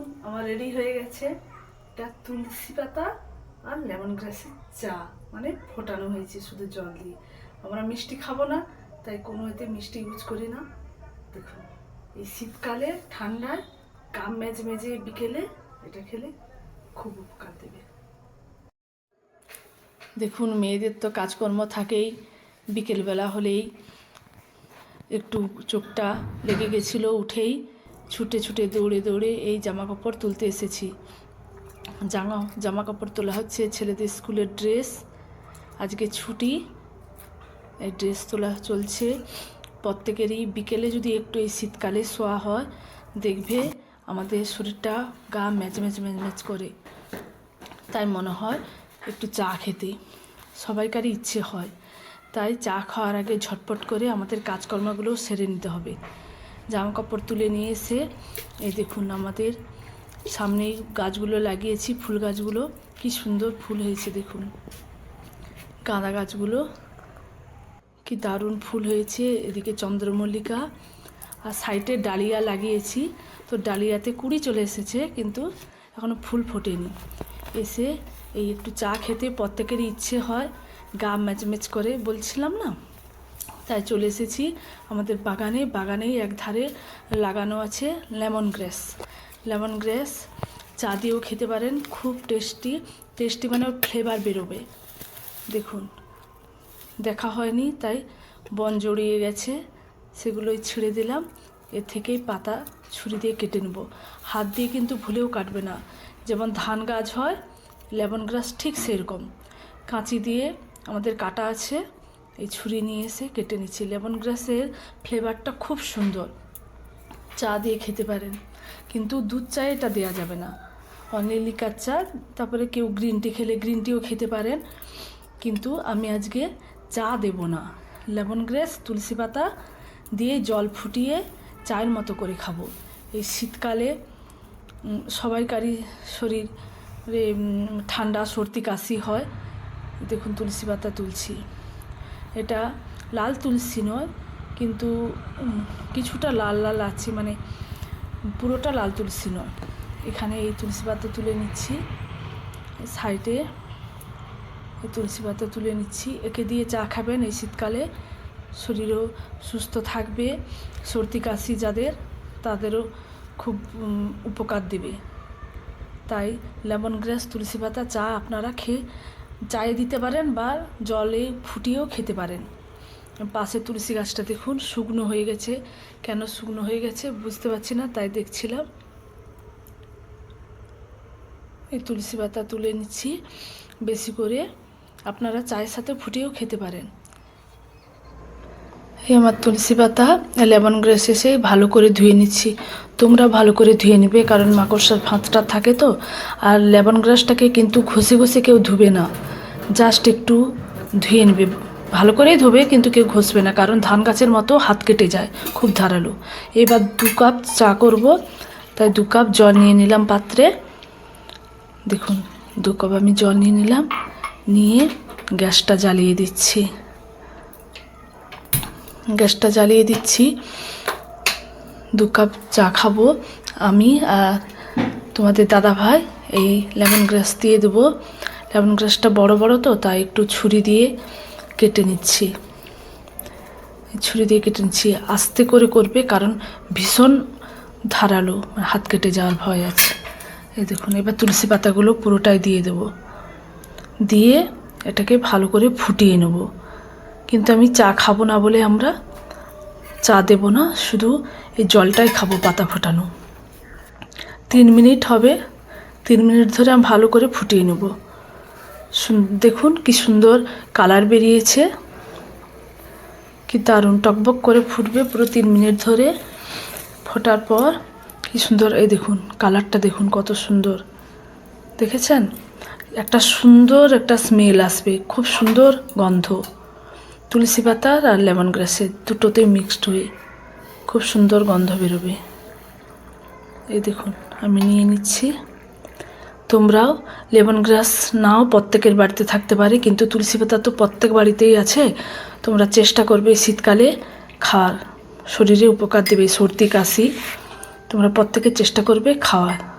দেখুন, আমার রেডি হয়ে গেছে। এটা তুলসী পাতা আর লেমন গ্রাসের চা। মানে ফোটানো হয়েছে শুধু জল দিয়ে। আমরা মিষ্টি খাব না, তাই কোনো এতে মিষ্টি ইউজ করি না। দেখুন, এই শীতকালে, ঠান্ডায়, কাম মেজে মেজে বিকেলে এটা খেলে খুব উপকার দেবে। দেখুন, মেয়েদের তো কাজকর্ম থাকেই, বিকেলবেলা হলেই একটু চোখটা লেগে গেছিল উঠেই। ছুটে ছুটে দৌড়ে দৌড়ে এই জামা কাপড় তুলতে এসেছি। জামা জামা কাপড় তোলা হচ্ছে ছেলেদের স্কুলের ড্রেস। আজকে ছুটি, এই ড্রেস তোলা চলছে। প্রত্যেকেরই বিকেলে যদি একটু এই শীতকালে শোয়া হয়, দেখবে আমাদের শরীরটা গা ম্যাচ ম্যাচ ম্যাচ ম্যাচ করে। তাই মনে হয় একটু চা খেতে। সবাইকারই ইচ্ছে হয়। তাই চা খাওয়ার আগে ঝটপট করে আমাদের কাজকর্মগুলো সেরে নিতে হবে। জামা কাপড় তুলে নিয়ে এসে, এই দেখুন আমাদের সামনেই গাছগুলো লাগিয়েছি, ফুল গাছগুলো। কি সুন্দর ফুল হয়েছে দেখুন। গাঁদা গাছগুলো, কি দারুণ ফুল হয়েছে। এদিকে চন্দ্রমল্লিকা, আর সাইডে ডালিয়া লাগিয়েছি। তো ডালিয়াতে কুড়ি চলে এসেছে, কিন্তু এখনও ফুল ফোটেনি। এসে এই একটু চা খেতে প্রত্যেকেরই ইচ্ছে হয়, গা ম্যাচম্যাচ করে বলছিলাম না? তাই চলে এসেছি। আমাদের বাগানে, বাগানেই এক ধারে লাগানো আছে লেমন গ্রাস। লেমন গ্রাস, চা দিয়েও খেতে পারেন, খুব টেস্টি। টেস্টি মানে ফ্লেভার বেরোবে। দেখুন, দেখা হয়নি, তাই বন জড়িয়ে গেছে। সেগুলোই ছিঁড়ে দিলাম। এর থেকেই পাতা ছুরি দিয়ে কেটে নেব। হাত দিয়ে কিন্তু ভুলেও কাটবে না। যেমন ধান গাছ হয়, লেমন গ্রাস ঠিক সেরকম। কাঁচি দিয়ে আমাদের কাটা আছে। এই ছুরি নিয়ে এসে কেটে নিচ্ছি। লেমন গ্রাসের ফ্লেভারটা খুব সুন্দর। চা দিয়ে খেতে পারেন, কিন্তু দুধ চায়ে এটা দেওয়া যাবে না। অনলি লিকার চা, তারপরে কেউ গ্রিন টি খেলে গ্রিন টিও খেতে পারেন, কিন্তু আমি আজকে চা দেব না। লেমন গ্রাস তুলসী পাতা দিয়ে জল ফুটিয়ে চায়ের মতো করে খাব। এই শীতকালে সবাইকারই শরীর ঠান্ডা, সর্দি, কাশি হয়। দেখুন, তুলসী পাতা তুলছি। এটা লাল তুলসী নয়, কিন্তু কিছুটা লাল লাল আছে মানে পুরোটা লাল তুলসী নয়। এখানে এই তুলসী পাতা তুলে নিচ্ছি, সাইডে এই তুলসী পাতা তুলে নিচ্ছি। একে দিয়ে চা খাবেন, এই শীতকালে শরীরও সুস্থ থাকবে, সর্দি কাশি যাদের, তাদেরও খুব উপকার দেবে। তাই লেমন গ্রাস, তুলসী পাতা, চা আপনারা খেয়ে চায়ে দিতে পারেন বা জলে ফুটিয়েও খেতে পারেন। পাশে তুলসী গাছটা দেখুন, শুকনো হয়ে গেছে। কেন শুকনো হয়ে গেছে বুঝতে পারছি না, তাই দেখছিলাম। এই তুলসী পাতা তুলে নিচ্ছি, বেশি করে আপনারা চায়ের সাথে ফুটিয়েও খেতে পারেন। এই আমার তুলসী পাতা লেমন গ্রাস এসে ভালো করে ধুয়ে নিচ্ছি। তোমরা ভালো করে ধুয়ে নেবে, কারণ মাকড়সার ফাঁদটা থাকে তো। আর লেমন গ্রাসটাকে কিন্তু ঘষে ঘষে কেউ ধুবে না। জাস্ট একটু ধুয়ে নেবে। ভালো করেই ধোবে, কিন্তু কেউ ঘষবে না, কারণ ধান গাছের মতো হাত কেটে যায়, খুব ধারালো। এবার দু কাপ চা করব। তাই দু কাপ জল নিয়ে নিলাম পাত্রে। দেখুন, দু কাপ আমি জল নিয়ে নিলাম। নিয়ে গ্যাসটা জ্বালিয়ে দিচ্ছি। গ্যাসটা জ্বালিয়ে দিচ্ছি। দু কাপ চা খাব। আমি আর তোমাদের দাদা ভাই এই লেমন গ্রাস দিয়ে দেবো। লেমন গ্রাসটা বড় বড় তো, তাই একটু ছুরি দিয়ে কেটে নিচ্ছি। ছুরি দিয়ে কেটে নিচ্ছি। আস্তে করে করবে কারণ ভীষণ ধারালো, হাত কেটে যাওয়ার ভয় আছে। এই দেখুন, এবার তুলসী পাতাগুলো পুরোটাই দিয়ে দেবো। দিয়ে এটাকে ভালো করে ফুটিয়ে নেব। কিন্তু আমি চা খাব না বলে আমরা চা দেব না, শুধু এই জলটাই খাব পাতা ফোটানো। তিন মিনিট হবে, তিন মিনিট ধরে আমি ভালো করে ফুটিয়ে নেব। দেখুন কি সুন্দর কালার বেরিয়েছে। কি দারুণ টকবক করে ফুটবে পুরো তিন মিনিট ধরে ফোটার পর। কি সুন্দর, এই দেখুন কালারটা দেখুন কত সুন্দর। দেখেছেন? একটা সুন্দর একটা স্মেল আসবে, খুব সুন্দর গন্ধ। তুলসী পাতার আর লেমন গ্রাসের দুটোতেই মিক্সড হয়ে খুব সুন্দর গন্ধ বেরোবে। এই দেখুন, আমি নিয়ে নিচ্ছি। তোমরাও লেমন গ্রাস নাও, প্রত্যেকের বাড়িতে থাকতে পারে, কিন্তু তুলসী পাতা তো প্রত্যেক বাড়িতেই আছে। তোমরা চেষ্টা করবে শীতকালে খাওয়ার। শরীরে উপকার দেবে সর্দি, কাশি। তোমরা প্রত্যেকে চেষ্টা করবে খাওয়ার।